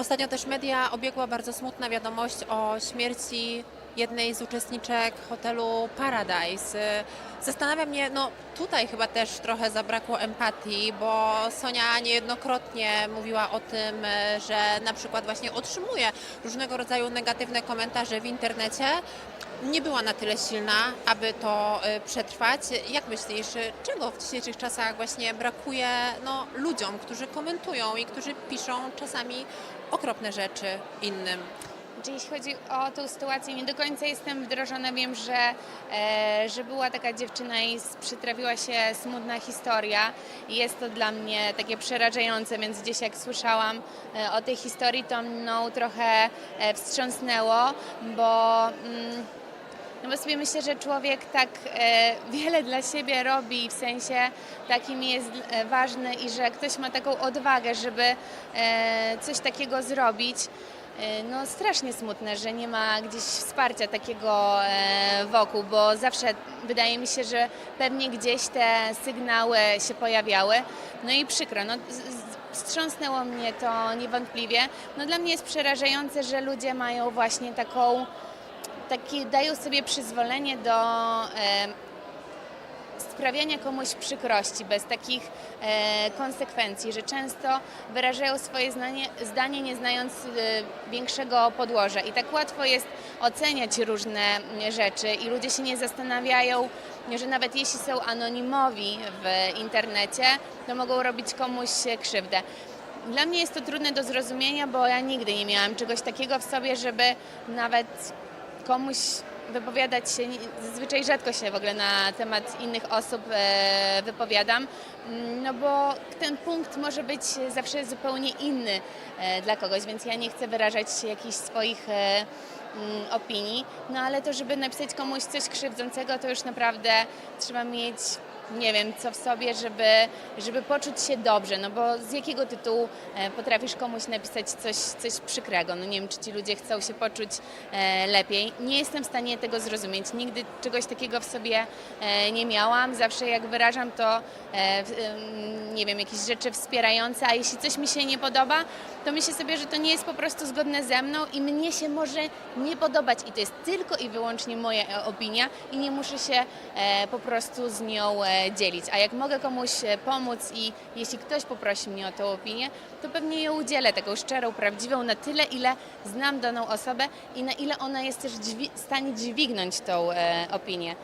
Ostatnio też media obiegła bardzo smutna wiadomość o śmierci jednej z uczestniczek hotelu Paradise. Zastanawia mnie, no tutaj chyba też trochę zabrakło empatii, bo Sonia niejednokrotnie mówiła o tym, że na przykład właśnie otrzymuje różnego rodzaju negatywne komentarze w internecie. Nie była na tyle silna, aby to e, przetrwać. Jak myślisz, czego w dzisiejszych czasach właśnie brakuje no, ludziom, którzy komentują i którzy piszą czasami okropne rzeczy innym? Czy jeśli chodzi o tą sytuację, nie do końca jestem wdrożona. Wiem, że, e, że była taka dziewczyna i przytrafiła się smutna historia. I Jest to dla mnie takie przerażające, więc gdzieś jak słyszałam e, o tej historii, to mną trochę e, wstrząsnęło, bo. Mm, no bo sobie myślę, że człowiek tak e, wiele dla siebie robi, w sensie takim jest e, ważny i że ktoś ma taką odwagę, żeby e, coś takiego zrobić. E, No strasznie smutne, że nie ma gdzieś wsparcia takiego e, wokół, bo zawsze wydaje mi się, że pewnie gdzieś te sygnały się pojawiały. No i przykro, no, wstrząsnęło mnie to niewątpliwie. No dla mnie jest przerażające, że ludzie mają właśnie taką takie dają sobie przyzwolenie do e, sprawiania komuś przykrości bez takich e, konsekwencji, że często wyrażają swoje znanie, zdanie nie znając e, większego podłoża i tak łatwo jest oceniać różne mm, rzeczy i ludzie się nie zastanawiają, że nawet jeśli są anonimowi w internecie, to mogą robić komuś krzywdę. Dla mnie jest to trudne do zrozumienia, bo ja nigdy nie miałam czegoś takiego w sobie, żeby nawet komuś wypowiadać się, zazwyczaj rzadko się w ogóle na temat innych osób e, wypowiadam, mm, no bo ten punkt może być zawsze zupełnie inny e, dla kogoś, więc ja nie chcę wyrażać jakichś swoich e, mm, opinii, no ale to, żeby napisać komuś coś krzywdzącego, to już naprawdę trzeba mieć nie wiem, co w sobie, żeby, żeby poczuć się dobrze, no bo z jakiego tytułu e, potrafisz komuś napisać coś, coś przykrego? No nie wiem, czy ci ludzie chcą się poczuć e, lepiej. Nie jestem w stanie tego zrozumieć. Nigdy czegoś takiego w sobie e, nie miałam. Zawsze jak wyrażam to, nie wiem, jakieś rzeczy wspierające, a jeśli coś mi się nie podoba, to myślę sobie, że to nie jest po prostu zgodne ze mną i mnie się może nie podobać i to jest tylko i wyłącznie moja opinia i nie muszę się po prostu z nią dzielić. A jak mogę komuś e, pomóc i jeśli ktoś poprosi mnie o tą opinię, to pewnie ją udzielę, taką szczerą, prawdziwą, na tyle, ile znam daną osobę i na ile ona jest też w stanie dźwignąć tą e, opinię.